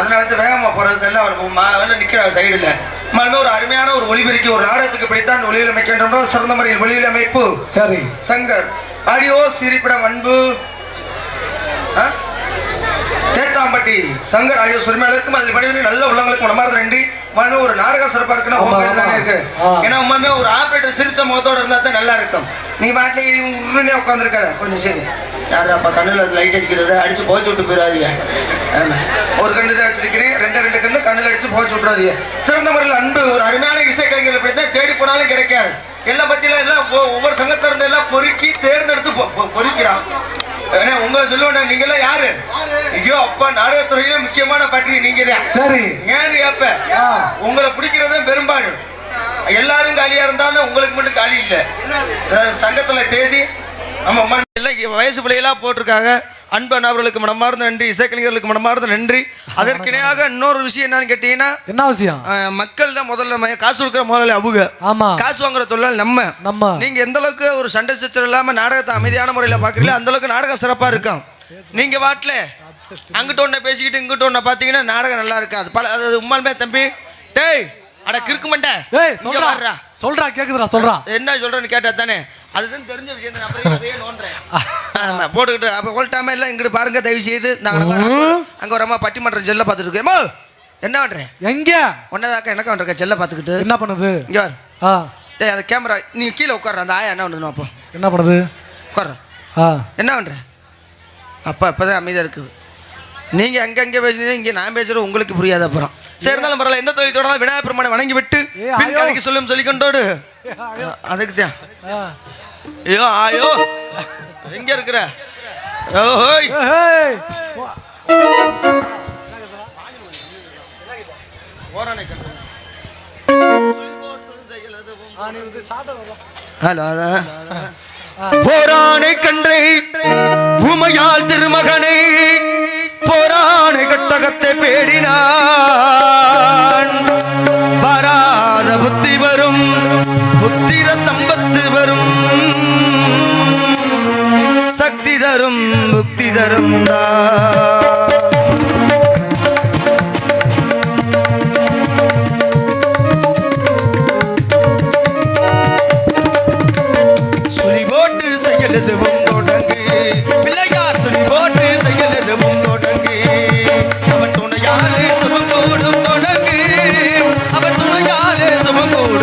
அதனால வேகமா போறதுக்கு எல்லாம் அவர் மா- வெளில நிக்கிற சைடுல மறுபடியும் ஒரு அருமையான ஒரு ஒளிபெருக்கி ஒரு நாடகத்துக்கு பிடித்தான் ஒளியில் அமைக்கின்றோம் சிறந்த முறையில் ஒளியில் அமைப்பு சரி. சங்கர் ஆடியோ சிரிப்பிடம் அன்பு? தேத்தாம்பட்டி சங்கர் ஆடியோ உரிமையாளருக்கும் அதில் பணிபுரியும் நல்ல உள்ளவங்களுக்கு மனமார்ந்த நன்றி. மனு ஒரு நாடகம் சிறப்பா இருக்குன்னா. இருக்கு. ஏன்னா உண்மையுமே ஒரு ஆபரேட்டர் சிரிச்ச முகத்தோட இருந்தா தான் நல்லா இருக்கும். நீ பாட்டிலே உருனே உட்காந்துருக்காத கொஞ்சம் சரி. யாரு அப்ப கண்ணுல லைட் அடிக்கிறது அடிச்சு போச்சு விட்டு போயிடாதீங்க. ஆமா. ஒரு கண்ணு தான் வச்சிருக்கிறேன் ரெண்டு ரெண்டு கண்ணு கண்ணுல அடிச்சு போச்சு விட்டுறாதீங்க. சிறந்த முறையில் அன்பு ஒரு அருமையான இசைக்கலைஞர்கள் இப்படி தான் தேடி போனாலும் கிடைக்காது. எல்லாம் பத்தியில எல்லாம் ஒவ்வொரு சங்கத்துல இருந்து எல்லாம் பொறுக்கி தேர்ந்தெடுத்து பொறிக்கிறான். ஏன்னா உங்களை சொல்லுவேன் நீங்க எல்லாம் யாரு? ஐயோ அப்பா நாடகத்துறையில முக்கியமான பாட்டி நீங்க தான் சரி. ஏன்னு கேப்ப. உங்களை பிடிக்கிறதும் பெரும்பாடு எல்லாரும் காலியா இருந்தாலும் உங்களுக்கு மட்டும் காலி இல்ல. சங்கத்துல தேதி ஆமா வயசு பிள்ளைகளா போட்டிருக்காங்க. அன்பன் அவர்களுக்கு மனமார்ந்த நன்றி இசைக்கலைஞர்களுக்கு மனமார்ந்த நன்றி. அதற்கு இணையாக இன்னொரு விஷயம் என்னன்னு கேட்டீங்கன்னா என்ன விஷயம்? மக்கள் தான் முதல்ல காசு கொடுக்குற முதல்ல அவங்க. ஆமா. காசு வாங்குற தொழிலாளி நம்ம. நம்ம. நீங்க எந்த அளவுக்கு ஒரு சண்டை சச்சரவு இல்லாம நாடகத்தை அமைதியான முறையில பாக்குறீங்களோ அந்த அளவுக்கு நாடகம் சிறப்பா இருக்கும். நீங்க வாட்டில அங்கிட்ட ஒண்ணு பேசிக்கிட்டு இங்கிட்ட ஒண்ணு பாத்தீங்கன்னா நாடகம் நல்லா இருக்காது. பல அது உண்மையுமே தம்பி டேய் அட கிறுக்கு மண்டை. ஏய் சொல்றா. சொல்றா கேக்குதுடா சொல்றா. என்ன சொல்றேன்னு கேட்டா தானே. அதுதான் தெரிஞ்ச விஷயம் தான். அப்புறம் அதையே நோன்றேன். ஆமா போட்டுக்கிட்டு அப்ப ஓல்டாம எல்லாம் இங்கிட்டு பாருங்க தயவு செய்து. நல்லா அங்க- ஒரு அம்மா பட்டிமன்றம் செல்ல பார்த்துட்டு இருக்கேன் என்ன பண்றேன் எங்க? ஒன்னதாக்கா என்ன பண்றேன் செல்ல பார்த்துக்கிட்டு. என்ன பண்ணுது? இங்க ஆ. டேய் அந்த கேமரா நீ கீழே உட்கார்ற அந்த ஆயா என்ன பண்ணுது அப்போ என்ன பண்ணுது? உட்கார்ற. ஆ. என்ன பண்ற? அப்பா இப்பதான் அமைதியா இருக்குது. நீங்க அங்க அங்க பேசுறீங்க இங்க நான் பேசுறது உங்களுக்கு புரியாது அப்புறம். சரி இருந்தாலும் பரவாயில்ல எந்த தொழில் தொடராலும் விநாயகர் பெருமானை வணங்கி விட்டு பின். கதைக்கு சொல்லும் சொல்லிக்கொண்டோடு. அதுக்கு தான். ஐயோ ஆயோ. எங்க இருக்கிற? ஓஹோய் ஓரானை கண்டு. போரானை கண்டை உமையால் திருமகனை.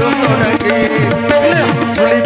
சுமக்கூடும் தொடங்கு சுழி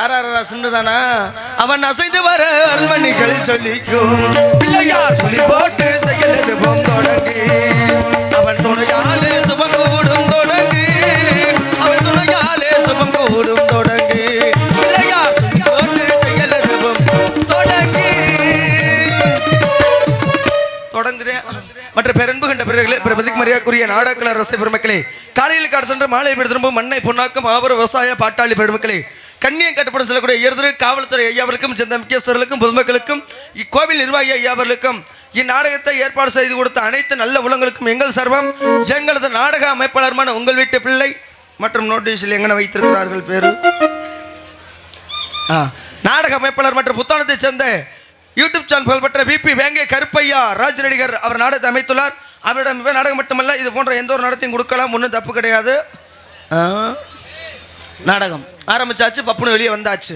ராரா ராரா அவன் அசைந்து வர அருள்மணிகள் சொல்லிக்கும். பிள்ளையா சொல்லி போட்டு செயலது தொடங்கி. அவன் துணையாலே சுபம் கூடும் தொடங்கி. அவன் துணையாலே சுபம் கூடும் தொடங்கி. பிள்ளையா சொல்லி போட்டு செயலது தொடங்கி. தொடங்குதேன் மற்ற பெரன்பு கண்ட பிறர்களே பிரபதிக்கு மரியாதைக்குரிய நாடகல ரச பெருமக்களே காலையில் காடு சென்று மாலை பெடு மண்ணை பொன்னாக்கும் ஆபர விவசாய பாட்டாளி பெருமக்களே கண்ணியம் கட்டுப்படும் செல்லக்கூடிய உயர்திரு காவல்துறை ஐயாவர்களுக்கும் சேர்ந்த முக்கியஸ்தர்களுக்கும் பொதுமக்களுக்கும் இக்கோவில் நிர்வாகி ஐயாவர்களுக்கும் இந்நாடகத்தை ஏற்பாடு செய்து கொடுத்த அனைத்து நல்ல உலங்களுக்கும் எங்கள் சர்வம். எங்களது நாடக அமைப்பாளருமான உங்கள் வீட்டு பிள்ளை மற்றும் நோட்டீஸில் எங்கன வைத்திருக்கிறார்கள் பேர்? நாடக அமைப்பாளர் மற்றும் புத்தானத்தை சேர்ந்த யூடியூப் சேனல் புகழ்பெற்ற பிபி வேங்கை கருப்பையா ராஜ் நடிகர் அவர் நாடகத்தை அமைத்துள்ளார். அவரிடம் இவ நாடகம் மட்டுமல்ல இது போன்ற எந்த ஒரு நடத்தையும் கொடுக்கலாம் ஒன்றும் தப்பு கிடையாது. நாடகம். ஆரம்பிச்சாச்சு பப்புனு வெளியே வந்தாச்சு.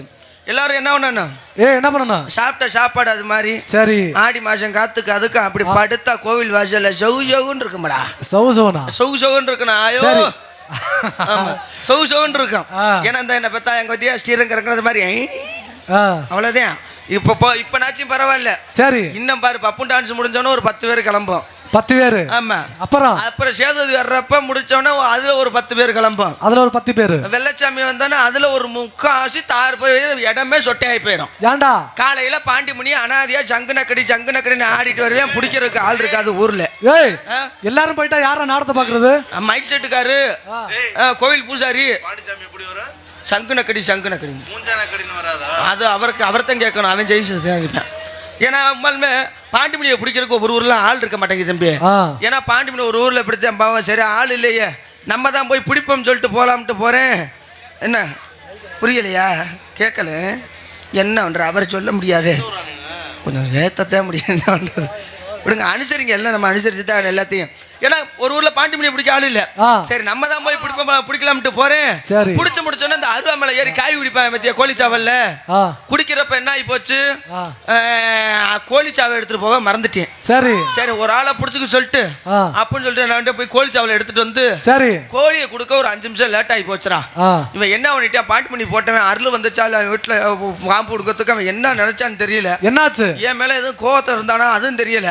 எல்லாரும் என்ன பண்ணணும்? ஏ என்ன பண்ணணும்? சாப்பிட்ட சாப்பாடு அது மாதிரி. சரி. ஆடி மாசம் காத்துக்கு அதுக்கு அப்படி படுத்தா கோவில் வாசல்ல சவு சவுன்னு இருக்குமாடா. சவு சவுனா சவு சவுன்னு இருக்கணும் ஐயோ. சவு சவுன்னு இருக்கும். ஏன்னா இந்த என்ன பார்த்தா எங்க பத்தியா ஸ்ரீரங்க இருக்கிறது மாதிரி அவ்வளோதான் இப்போ போ இப்போனாச்சும் பரவாயில்ல. சரி. இன்னும் பாரு பப்பு டான்ஸ் முடிஞ்சோன்னே ஒரு பத்து பேர் கிளம்பும் பத்து பேரு. ஆமா. அப்புறம்? அப்புறம் சேதுபதி வர்றப்ப முடிச்சோன்னே அதுல ஒரு பத்து பேர் கிளம்பும் அதுல ஒரு பத்து பேரு. வெள்ளச்சாமி வந்தோன்னா அதுல ஒரு முக்காசி தாறு பேர். இடமே சொட்டையாகி போயிடும் ஏன்டா? காலையில பாண்டிமுனி அனாதியா ஜங்கு நக்கடி ஜங்கு நக்கடின்னு ஆடிட்டு வருவேன். பிடிக்கிறதுக்கு ஆள் இருக்காது ஊர்ல. ஏய்? எல்லாரும் போயிட்டா யார நாடத்தை பாக்குறது? மைக் செட்டுக்காரு கோவில் பூசாரி. பாண்டிசாமி எப்படி வரும்? சங்கு நக்கடி சங்கு நக்கடி கடின்னு வராதா? அது அவருக்கு அவர்தான் கேட்கணும். அவன் ஜெயிச்சு சேர்ந்துட்டான். ஏன்னா உண்மையுமே பாண்டிமணியை பிடிக்கிறதுக்கு ஒரு ஊர்ல ஆள் இருக்க மாட்டேங்குது தம்பி. ஏன்னா பாண்டிமணி ஒரு ஊர்ல பிடித்தேன் பாவம் சரி ஆள் இல்லையே. நம்ம தான் போய் பிடிப்போம் சொல்லிட்டு போலாம்ட்டு போறேன். என்ன? புரியலையா? கேட்கல. என்ன அவரை சொல்ல முடியாது. கொஞ்சம் ஏற்றத்தான் முடியாது என்ன விடுங்க அனுசரிங்க. எல்லாம் நம்ம அனுசரிச்சு தான் எல்லாத்தையும். ஏன்னா ஒரு ஊர்ல பாண்டிமணியை பிடிக்க ஆள் இல்ல. சரி நம்ம தான் போய் பிடிப்போம் பிடிக்கலாம்ட்டு போறேன். பிடிச்ச முடிச்சோன்னே இந்த அருவாமலை ஏறி காய் குடிப்பாங்க மத்திய கோழிச்சாவல்ல? ஆ. குடிக்கிறப்ப என்ன ஆகி போச்சு. கோழிச்சாவை எடுத்துட்டு போக மறந்துட்டேன். சரி. சரி ஒரு ஆளை பிடிச்சிக்க சொல்லிட்டு. அப்படின்னு சொல்லிட்டு நான் போய் கோழிச்சாவலை எடுத்துட்டு வந்து சரி. கோழியை கொடுக்க ஒரு அஞ்சு நிமிஷம் லேட் ஆகி போச்சுடா. ஆ. இவன் என்ன பண்ணிட்டான் பாட்டு பண்ணி போட்டவன் அருள் வந்துச்சால அவன் வீட்டில் பாம்பு கொடுக்கறதுக்கு அவன் என்ன நினைச்சான்னு தெரியல. என்னாச்சு? என் மேல எதுவும் கோவத்தில் இருந்தானா அதுவும் தெரியல.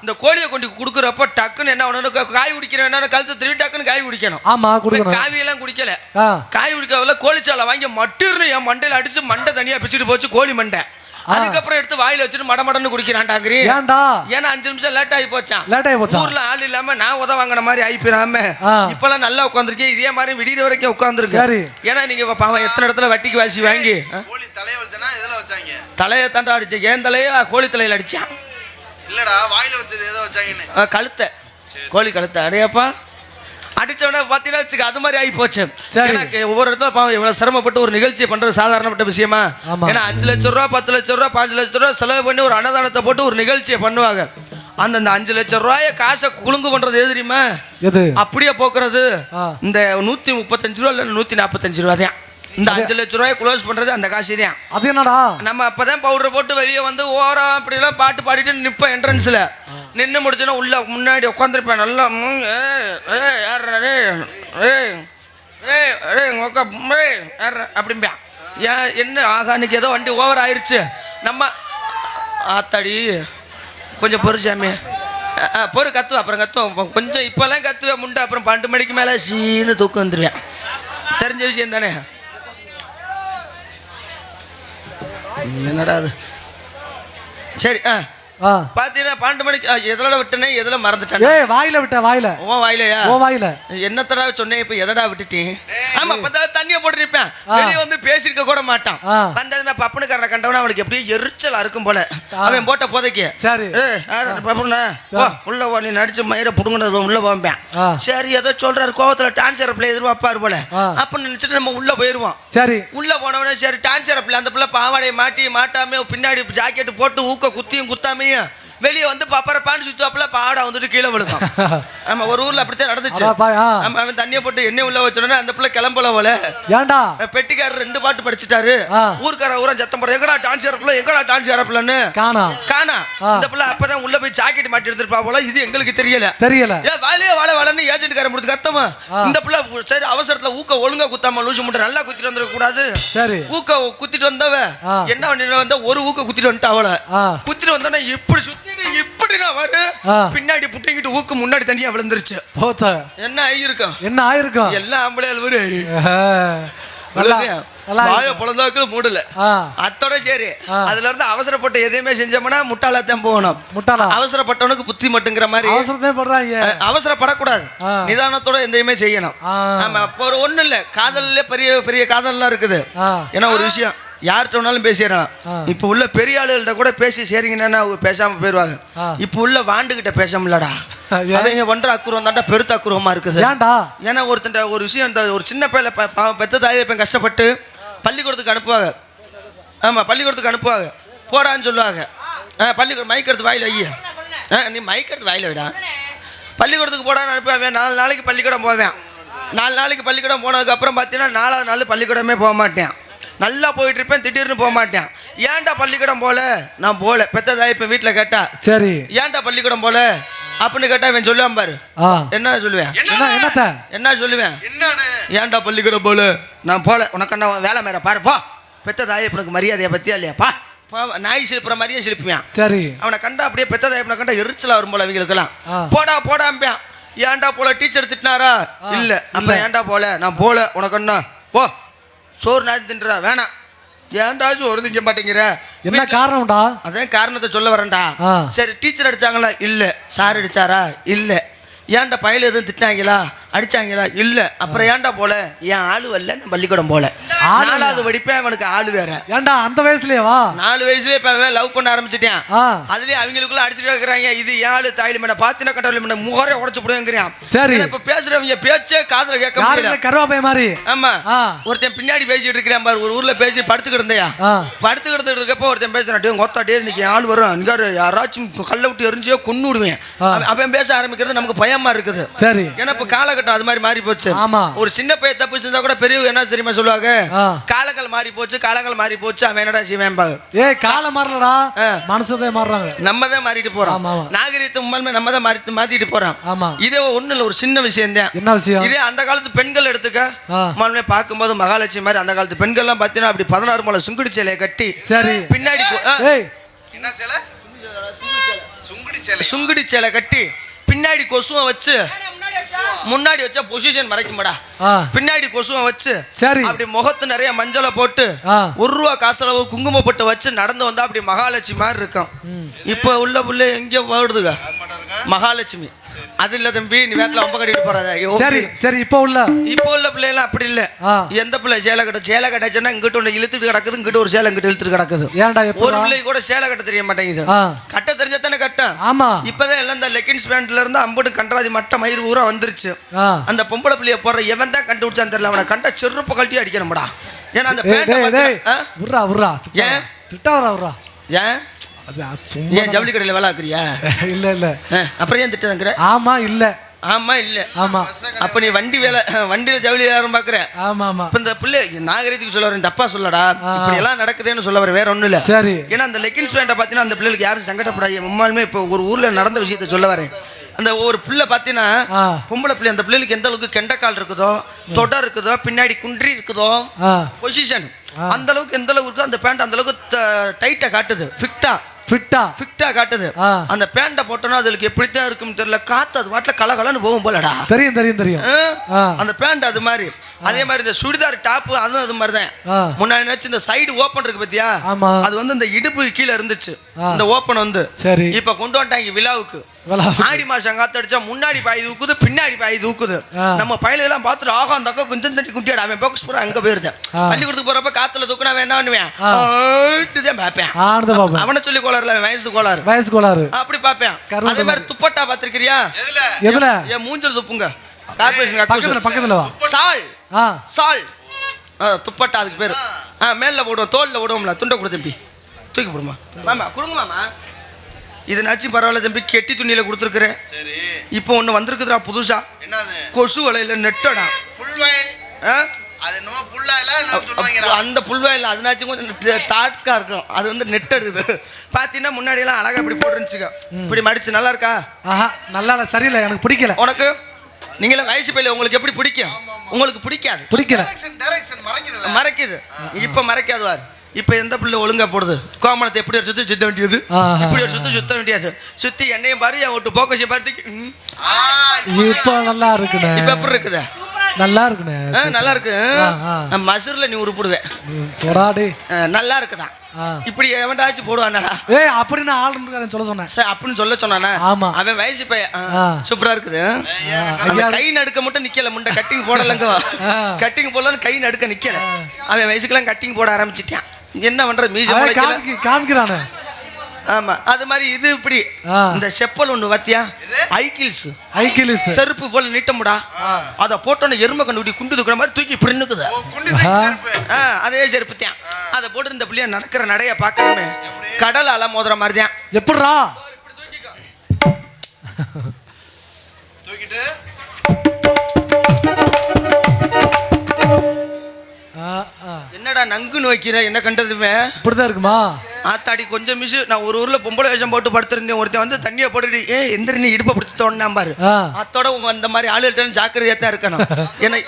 இந்த கோழியை கொண்டு கொடுக்குறப்ப டக்குன்னு என்ன க- காய் குடிக்கிறேன் கழுத்து திருவி டக்குன்னு காய் குடிக்கணும். ஆமா காவியெல்லாம் குடிக்கல. குடிக்கல கோழிச்சாலை வாங்கி மட்டுன்னு என் மண்டையில அடிச்சு மண்டை தனியா பிச்சுட்டு போச்சு கோழி மண்டை. அதுக்கப்புறம் எடுத்து வாயில வச்சுட்டு மடமடன்னு குடிக்கிறான்டாங்கிரி ஏன்டா? ஏன்னா அஞ்சு நிமிஷம் லேட் ஆகி போச்சான் லேட் ஆகி போச்சா? ஊர்ல ஆள் இல்லாம நான் உத வாங்கின மாதிரி ஆகி போயிடாம. இப்பெல்லாம் நல்லா உட்காந்துருக்கேன் இதே மாதிரி விடிய வரைக்கும் உட்காந்துருக்கேன் சரி. ஏன்னா நீங்க பாவம் எத்தனை இடத்துல வட்டிக்கு வாசி வாங்கி தலைய வச்சனா எதுல வச்சாங்க? தலையை தாண்டா அடிச்சேன் ஏன் தலையை? கோழி தலையில அடிச்சான். இல்லடா வாயில வச்சது எதோ வச்சாங்கன்னு? கழுத்தை. கோழி கழுத்தை. அடையப்பா. அடிச்சவன பார்த்தீங்கன்னா வச்சுக்க, அது மாதிரி ஆகி போச்சு சரி. எனக்கு ஒவ்வொரு இடத்துல பாவம் இவ்வளவு சிரமப்பட்டு ஒரு நிகழ்ச்சியை பண்றது சாதாரணப்பட்ட விஷயமா. ஏன்னா அஞ்சு லட்சம் ரூபா பத்து லட்சம் ரூபா பாஞ்சு லட்சம் ரூபா செலவு பண்ணி ஒரு அன்னதானத்தை போட்டு ஒரு நிகழ்ச்சியை பண்ணுவாங்க. அந்த அந்த அஞ்சு லட்சம் ரூபாய காசை குலுங்கு பண்றது எது தெரியுமா? எது? அப்படியே போக்குறது. இந்த நூத்தி முப்பத்தஞ்சு ரூபா இல்லை நூத்தி நாற்பத்தஞ்சு ரூபா தான். இந்த அஞ்சு லட்சம் ரூபாய் க்ளோஸ் பண்றது அந்த காசு தான். அது என்னடா? நம்ம அப்பதான் பவுடர் போட்டு வெளியே வந்து ஓரம் அப்படிலாம் பாட்டு பாடிட்டு நிற்பேன் என்ட்ரன்ஸ்ல நின்று முடிச்சோன்னா உள்ள முன்னாடி உட்காந்துருப்பேன் நல்லா ம், ஏய், ஏய், ஏய், ஏய், ஏய், ஏய், அப்படிம்பேன் ஏன் என்ன ஆகா அன்னைக்கு ஏதோ வண்டி ஓவர் ஆயிடுச்சு நம்ம ஆத்தாடி கொஞ்சம் பொறுச்சாமி ஆ பொறு கத்துவேன் அப்புறம் கத்துவேன் கொஞ்சம் இப்போல்லாம் கத்துவேன் முண்டை அப்புறம் பன்னெண்டு மணிக்கு மேலே சீனு தூக்கம் வந்துடுவேன் தெரிஞ்ச விஷயம் தானே. என்னடா அது? சரி ஆ ஆ. பார்த்தீங்கன்னா பன்னெண்டு மணிக்கு எதில் விட்டனே எதில் மறந்துட்டேன்? ஏய் வாயில விட்ட வாயில. ஓ வாயிலையா? ஓ வாயில. என்னத்தடா சொன்னேன் இப்போ எதடா விட்டுட்டேன் ஆமா அப்பதான் தண்ணியை போட்டு நிற்பேன் ஆ. வெளியே வந்து பேசியிருக்க கூட மாட்டான். ஆ. வந்தது பப்பனுக்காரனை கண்டவன அவனுக்கு எப்படியும் எரிச்சலா இருக்கும் போல. அவன் போட்ட போதைக்கு. சரி. பப்புனா உள்ள போ நீ நடிச்சு மயிரை புடுங்கினது உள்ள போம்பேன். சரி ஏதோ சொல்றாரு கோவத்துல டான்ஸர் பிள்ளை எதிர்பார்ப்பாரு போல. அப்படின்னு நினைச்சிட்டு நம்ம உள்ள போயிருவோம். சரி. உள்ள போனவனே சரி டான்ஸர் பிள்ளை அந்த பிள்ளை பாவாடையை மாட்டி மாட்டாம பின்னாடி ஜாக்கெட் போட்டு ஊக்க குத்தியும் குத்தாமையும் வெளியே வந்து பப்பரப்பான்னு சுத்துவாப்புல பாடா வந்துட்டு கீழே விழுக்கும் ஆமா ஒரு ஊர்ல அப்படித்தான் நடந்துச்சு. ஆமா, அவன் தண்ணியை போட்டு எண்ணெய் உள்ள வச்சோடனே அந்த பிள்ளை கிளம்பல போல. ஏன்டா? பெட்டிக்காரர் ரெண்டு பாட்டு படிச்சுட்டாரு. ஊர்க்கார ஊரா சத்தம் போற எங்கடா டான்ஸ் ஏறப்பில்ல எங்கடா டான்ஸ் ஏறப்பில்லன்னு காணா. காணா. இந்த பிள்ளை அப்பதான் உள்ள போய் ஜாக்கெட் மாட்டி எடுத்துருப்பா போல. இது எங்களுக்கு தெரியல. தெரியல. ஏ வாழையே வாழை வாழைன்னு ஏஜென்ட்காரன் முடிச்சு கத்தமா. இந்த பிள்ளை சரி அவசரத்துல ஊக்க ஒழுங்கா குத்தாம லூசு முட்டை நல்லா குத்திட்டு வந்துட கூடாது. சரி. ஊக்க குத்திட்டு வந்தவ ஆ. என்ன பண்ணி வந்த? ஒரு ஊக்க குத்திட்டு வந்துட்டா அவளை. குத்திட்டு வந்தோடனே இப்படி சுத்திட்டு இப்படி நான் வரு. பின்னாடி புட்டிங்கிட்டு ஊக்கு முன்னாடி தனியா விழுந்துருச்சு. போத்த. என்ன ஆகியிருக்கும் என்ன ஆயிருக்கும் எல்லாம் ஆம்பளையால் வரு வாய பொழந்தாக்கு மூடல. அத்தோட சரி. அதுல இருந்து அவசரப்பட்டு எதையுமே செஞ்சோம்னா முட்டாளாத்தான் போகணும். முட்டாளா? அவசரப்பட்டவனுக்கு புத்தி மட்டுங்கிற மாதிரி அவசரப்படக்கூடாது. நிதானத்தோட எதையுமே செய்யணும். ஆமா ஒரு ஒண்ணு இல்ல. காதல்ல பெரிய பெரிய காதல்லாம் இருக்குது. ஏன்னா ஒரு விஷயம். யார்கிட்ட வேணாலும் பேசிடலாம் ஆ. இப்போ உள்ள பெரிய ஆளுகள்ட்ட கூட பேசி சரிங்கன்னா அவங்க பேசாம போயிடுவாங்க. இப்போ உள்ள வாண்டுகிட்ட பேச முடியலடா. ஏன்? அவங்க பண்ற அக்குறம் தாண்டா பெருத்த அக்குறமா இருக்குது. ஏன்டா? ஏன்னா ஒருத்தன் ஒரு விஷயம் இந்த ஒரு சின்ன பையல பெத்த தாயை இப்போ கஷ்டப்பட்டு பள்ளிக்கூடத்துக்கு அனுப்புவாங்க. ஆமாம் பள்ளிக்கூடத்துக்கு அனுப்புவாங்க. போடான்னு சொல்லுவாங்க. ஆ பள்ளிக்கூடம் மைக் எடுத்து வாயில் ஐயா ஆ நீ மைக் எடுத்து வாயில் விடா. பள்ளிக்கூடத்துக்கு போடான்னு அனுப்புவேன் நாலு நாளைக்கு பள்ளிக்கூடம் போவேன். நாலு நாளைக்கு பள்ளிக்கூடம் போனதுக்கப்புறம் பார்த்தீங்கன்னா நாலாவது நாள் பள்ளிக்கூடமே போக மாட்டேன். நல்லா போயிட்டு இருப்பேன் திடீர்னு போக மாட்டேன். ஏன்டா பள்ளிக்கூடம் போல? நான் போல. பெத்த தாய் இப்போ வீட்டில் கேட்டா? சரி. ஏன்டா பள்ளிக்கூடம் போல? அப்படின்னு கேட்டா இவன் சொல்லுவான் பாரு. என்ன சொல்லுவேன்? என்ன சொல்லுவேன்? ஏன்டா பள்ளிக்கூடம் போல? நான் போல. உனக்கு என்ன வேலை மேல? பாரு போ. பெத்த தாயை உனக்கு மரியாதையை பத்தியா இல்லையா? பா. போ, நாய் சிலிப்புற மாதிரியே சிலிப்புவான் சரி. அவனை கண்டா அப்படியே பெத்த தாயப்பனை கண்டா எரிச்சலா வரும் போல அவங்களுக்கெல்லாம். போடா போடாம்பியான் ஏன்டா போல? டீச்சர் திட்டினாரா? இல்ல. இல்ல. ஏன்டா போல? நான் போல. உனக்கு என்ன? போ. சோறு நாச்சு தின்றா வேணாம். ஏன்டா சோறு திங்க மாட்டேங்கிற? என்ன காரணம்டா? அதான் காரணத்தை சொல்ல வரேன்டா. சரி டீச்சர் அடிச்சாங்களா? இல்ல. சார் அடிச்சாரா? இல்ல. ஏன்டா பையில எதுவும் திட்டாங்களா அடிச்சாங்களா? இல்ல. அப்புறம் ஏன்டா போல? என் ஆளு வரல நான் பள்ளிக்கூடம் போல. நாலாவது படிப்பேன் அவனுக்கு ஆளு வேற. ஏன்டா அந்த வயசுலயேவா? நாலு வயசுலயே இப்ப லவ் பண்ண ஆரம்பிச்சிட்டேன். அதுலயே அவங்களுக்குள்ள அடிச்சுட்டு இருக்கிறாங்க. இது ஏன் ஆளு தாயில மேட பாத்தின கட்டல மேட முகரை உடச்சு போடுங்கிறான் சரி. இப்ப பேசுறவங்க பேச்சே காதுல கேட்க முடியல. கருவாப்பை மாதிரி? ஆமா. ஒருத்தன் பின்னாடி பேசிட்டு இருக்கிறான் பாரு ஒரு ஊர்ல பேசி படுத்து கிடந்தையா ஆ. படுத்து கிடந்துட்டு இருக்கப்போ ஒருத்தன் பேசுறான் டேய் கொத்தா டே இன்னைக்கு ஆள் வரும் இங்காரு யாராச்சும் கல்ல விட்டு எரிஞ்சே கொன்னு விடுவேன். அவன் பேச ஆரம்பிக்கிறது நமக்கு பயமா இருக்குது. சரி. ஏன்னா இப்ப காலகட்டம் அது மாதிரி மாறி போச்சு. ஆமா. ஒரு சின்ன பையன் தப்பு செஞ்சா கூட பெரியவங்க என்ன தெரியுமா சொல்லுவாங்க. காலங்கள் மாறி போச்சு காலங்கள் மாறி போச்சு அவன் என்னடா செய்வேன் ஏய் காலம் மாறலடா. மனசுதான் மாறுறாங்க. நம்ம தான் மாறிட்டு போறோம். நாகரீகத்தை உண்மையுமே நம்ம தான் மாறி மாத்திட்டு போறோம். ஆமா. இதே ஒண்ணு இல்ல ஒரு சின்ன விஷயம் தான். என்ன விஷயம்? இதே அந்த காலத்து பெண்கள் எடுத்துக்க. ஆ. உண்மையுமே பார்க்கும்போது மகாலட்சுமி மாதிரி அந்த காலத்து பெண்கள்லாம் பார்த்தீங்கன்னா அப்படி பதினாறு மலை சுங்குடி சேலையை கட்டி சரி. பின்னாடி என்ன சேலை? சுங்குடி சேலை. சுங்குடி சேலை. கட்டி பின்னாடி கொசுவை வச்சு முன்னாடி வச்சா? பொசிஷன் மறைக்குமாடா. பின்னாடி கொசுவை வச்சு சரி. அப்படி முகத்து நிறைய மஞ்சளை போட்டு. ஒரு ரூபா காசளவு குங்குமப்பட்டு வச்சு நடந்து வந்தா அப்படி மகாலட்சுமி மாதிரி இருக்கும். இப்ப உள்ள புள்ள எங்கேயோ ஓடுதுங்க மகாலட்சுமி. அது இல்ல தம்பி நீ வேட்டில் ரொம்ப கட்டிட்டு போறாத. ஐயோ. சரி சரி இப்போ உள்ள. இப்போ உள்ள பிள்ளைலாம் அப்படி இல்ல. எந்த பிள்ளை சேலை கட்ட சேலை கட்டாச்சுன்னா இங்கிட்ட ஒன்று இழுத்துட்டு கிடக்குது இங்கிட்ட ஒரு சேலை இங்கிட்ட இழுத்துட்டு கிடக்குது. ஒரு பிள்ளை கூட சேலை கட்ட தெரிய மாட்டேங்குது. கட்ட தெரிஞ்சா தானே கட்டும் ஆமா. இப்பதான் எல்லாம் இந்த லெக்கின்ஸ் பேண்ட்ல இருந்து அம்புட்டு கன்றாதி மட்ட மயிர் ஊரா வந்துருச்சு. அந்த பொம்பளை பிள்ளைய போடுற எவன் தான் கண்டுபிடிச்சான்னு தெரியல அவனை கண்ட செருப்பு கழட்டி அடிக்கணும்டா. ஏன்னா அந்த விட்றா ஏன்? திட்டாதடா விட்றா ஏன் ஏன் ஜவுளி கடையில் வேலை ஆக்குறியா? இல்ல இல்ல. அப்புறம் ஏன் திட்டங்கிற ஆமா இல்ல. ஆமா இல்ல. ஆமா. அப்ப நீ வண்டி வேலை வண்டியில ஜவுளி யாரும் பாக்குற? ஆமா ஆமா. இப்ப இந்த பிள்ளை நாகரீகத்துக்கு சொல்ல வரேன் தப்பா சொல்லடா. இப்படி எல்லாம் நடக்குதுன்னு சொல்ல வரேன் வேற ஒண்ணும் இல்ல. சரி. ஏன்னா அந்த லெக்கின்ஸ் பேண்ட்டை பார்த்தீங்கன்னா அந்த பிள்ளைகளுக்கு யாரும் சங்கடப்படாது உண்மையுமே இப்போ ஒரு ஊர்ல நடந்த விஷயத்த சொல்ல வரேன். அந்த ஒரு பிள்ளை பார்த்தீங்கன்னா. பொம்பளை பிள்ளை அந்த பிள்ளைகளுக்கு எந்த அளவுக்கு கெண்டக்கால் இருக்குதோ தொடை இருக்குதோ பின்னாடி குன்றி இருக்குதோ பொசிஷன் அந்த அளவுக்கு எந்த அளவுக்கு இருக்கோ அந்த பேண்ட் அந்த அளவுக்கு டைட்டா காட்டுது. ஃபிட்டா ஃபிட்டா ஃபிட்டா காட்டுது. அந்த பேண்ட்டை போட்டோன்னா அதுக்கு எப்படித்தான் இருக்குன்னு தெரியல. காத்து அது வாட்டில் கலகலன்னு போகும் போலடா. தெரியும் தெரியும் தெரியும். அந்த பேண்ட் அது மாதிரி. அதே மாதிரி இந்த சுடிதார் டாப்பு அதுவும் அது மாதிரி தான். முன்னாடி நினைச்சு இந்த சைடு ஓப்பன் இருக்கு பாத்தியா. அது வந்து இந்த இடுப்பு கீழே இருந்துச்சு. இந்த ஓப்பன் வந்து. சரி. இப்ப கொண்டு வந்துட்டாங்க விழாவுக்கு. ஆடி மாசம் காத்தடிச்சா முன்னாடி பாய் ஊக்குது பின்னாடி பாய் ஊக்குது ஆ. நம்ம பயில எல்லாம் பார்த்துட்டு ஆகா அந்த அக்கா குந்தன் தட்டி குட்டியாடா அவன் போக்கஸ் பூரா அங்க போயிருந்தேன். பள்ளிக்கூடத்துக்கு போறப்ப காத்துல தூக்குனா என்ன பண்ணுவேன்? பார்ப்பேன். அவனை சொல்லி கோளாறுல வயசு கோளாறு. வயசு கோளாறு. அப்படி பார்ப்பேன். அதே மாதிரி துப்பட்டா பார்த்திருக்கிறியா? எதுல? என் மூஞ்சல் துப்புங்க. கார்பரேஷன் பக்கத்துல பக்கத்துல சால். சால். ஆ, துப்பட்டா அதுக்கு பேர். ஆ மேலில் போடுவோம் தோலில் போடுவோம்ல துண்டை கொடு தம்பி. தூக்கி போடுமா. மாமா கொடுங்க மாமா. இதனாச்சும் பரவாயில்ல தம்பி கெட்டி துணியில கொடுத்துருக்குறேன். சரி. இப்போ ஒன்று வந்திருக்குதுடா புதுசா. என்னது? கொசு வலையில நெட்டடா. அந்த புல்வயல் அதனாச்சும் கொஞ்சம் தாட்கா இருக்கும். அது வந்து நெட் எடுக்குது பார்த்தீங்கன்னா முன்னாடி எல்லாம் அழகா இப்படி போட்டுருந்துச்சுக்க. இப்படி மடிச்சு நல்லா இருக்கா? ஆஹா நல்லா இல்ல சரியில்லை எனக்கு பிடிக்கல. உனக்கு? நீங்களே வயசு பையில உங்களுக்கு எப்படி பிடிக்கும்? உங்களுக்கு பிடிக்காது. பிடிக்கல. டைரக்ஷன் டைரக்ஷன் மறைக்குதுல மறைக்குது. இப்ப மறைக்காது வார் இப்ப எந்த பிள்ளை ஒழுங்கா போடுது? கோமணத்தை எப்படி ஒரு சுத்து சுத்த வேண்டியது. இப்படி ஒரு சுத்து சுத்த வேண்டியது. சுத்தி என்னையும் பாரு என் விட்டு போக்கசி பார்த்து ம், ஆ இப்போ நல்லா இருக்குண்ணே. இப்ப எப்படி இருக்குது? நல்லா இருக்குண்ணே நல்லா இருக்கு மசூர்ல நீ உருப்பிடுவேன். போடாடி நல்லா இருக்குதான். இப்படி எவன்டாச்சும் போடுவானடா. ஏய் அப்படி நான் ஆள் சொல்ல சொன்னேன். சார் அப்படின்னு சொல்ல சொன்னானே. ஆமா. அவன் வயசு பையன். சூப்பரா இருக்குது. கை நடுக்க மட்டும் நிக்கல முண்டை கட்டிங் போடலங்க. கட்டிங் போடலன்னு கை நடுக்க நிக்கல. அவன் வயசுக்கெல்லாம் கட்டிங் போட ஆரம்பிச்சிட்டான். என்ன பண்ற காமிக்கி காமிக்கிறானே. ஆமா. அது மாதிரி இது இப்படி. இந்த செப்பல் ஒண்ணு பாத்தியா? ஐக்கிள்ஸ் ஐக்கிலிஸ் செருப்பு போல நீட்டமுடா. அத போட்டோன்னு எருமை கண்டு இப்படி குண்டு தூக்குற மாதிரி தூக்கி இப்படி நிக்குது அதே செருப்பு தான். அதை போட்டு இந்த பிள்ளைய நடக்கிற நடைய பார்க்கணுமே. கடல் அலை மோதுற மாதிரி தான். எப்படிரா தூக்கிட்டு. ஆ, ஆ. என்னடா நங்குன்னு வைக்கிற என்ன கண்டதுமே? இப்படிதான் இருக்குமா? ஆத்தாடி கொஞ்சம் மிஸ் நான் ஒரு ஊர்ல பொம்பளை வேஷம் போட்டு படுத்திருந்தேன். ஒருத்தன் வந்து தண்ணியை போட்டுட்டு ஏ எந்திர நீ இடுப்பை பிடிச்சி தோணுனா பாரு. அத்தோட உங்க அந்த மாதிரி ஆளுகிட்ட ஜாக்கிரதையா தான் இருக்கணும். ஏன்னா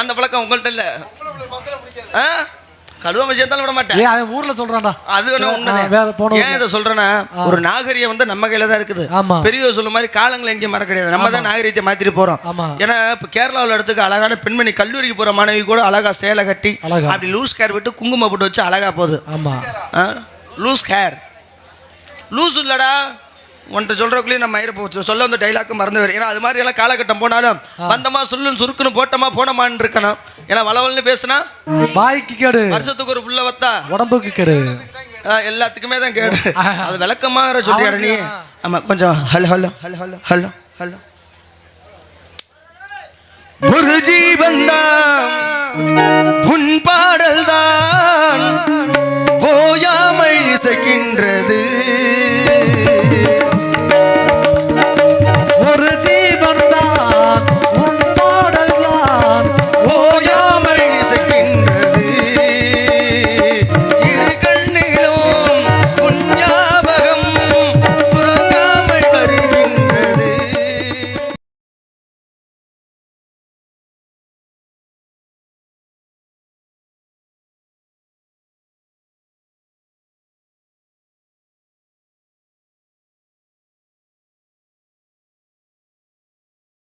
அந்த பழக்கம் உங்கள்ட்ட இல்ல? கழுவ விஷயத்தால விட மாட்டேன். அவன் ஊர்ல சொல்றான்டா. அது உண்மைதான். ஏன் இதை சொல்றேன்னா ஒரு நாகரிகம் வந்து நம்ம கையில தான் இருக்குது. பெரியவர் சொல்ல மாதிரி காலங்கள் எங்கேயும் மற கிடையாது நம்ம தான் நாகரிகத்தை மாத்திட்டு போறோம். ஏன்னா இப்ப கேரளாவில் இடத்துக்கு அழகான பெண்மணி கல்லூரிக்கு போற மாணவி கூட அழகா சேலை கட்டி. அப்படி லூஸ் கேர் விட்டு குங்குமம் போட்டு வச்சு அழகா போகுது. ஆமா. லூஸ் ஹேர் லூஸ் இல்லடா. உன்ட்ட சொல்றக்குள்ளேயே நம்ம மயிர சொல்ல வந்த டைலாக்கு மறந்து வரும் ஏன்னா அது மாதிரி எல்லாம் காலகட்டம் போனாலும் வந்தமா சொல்லுன்னு சுருக்குன்னு போட்டோமா போனோமான்னு இருக்கணும். ஏன்னா வளவல்னு பேசுனா வாய்க்கு கேடு. வருஷத்துக்கு ஒரு புள்ள வத்தா. உடம்புக்கு கேடு. எல்லாத்துக்குமே தான் கேடு. அது விளக்கமா சொல்றியாட நீ? ஆமா கொஞ்சம் hello hello hello hello hello hello. ஒரு ஜீவன் நின்றது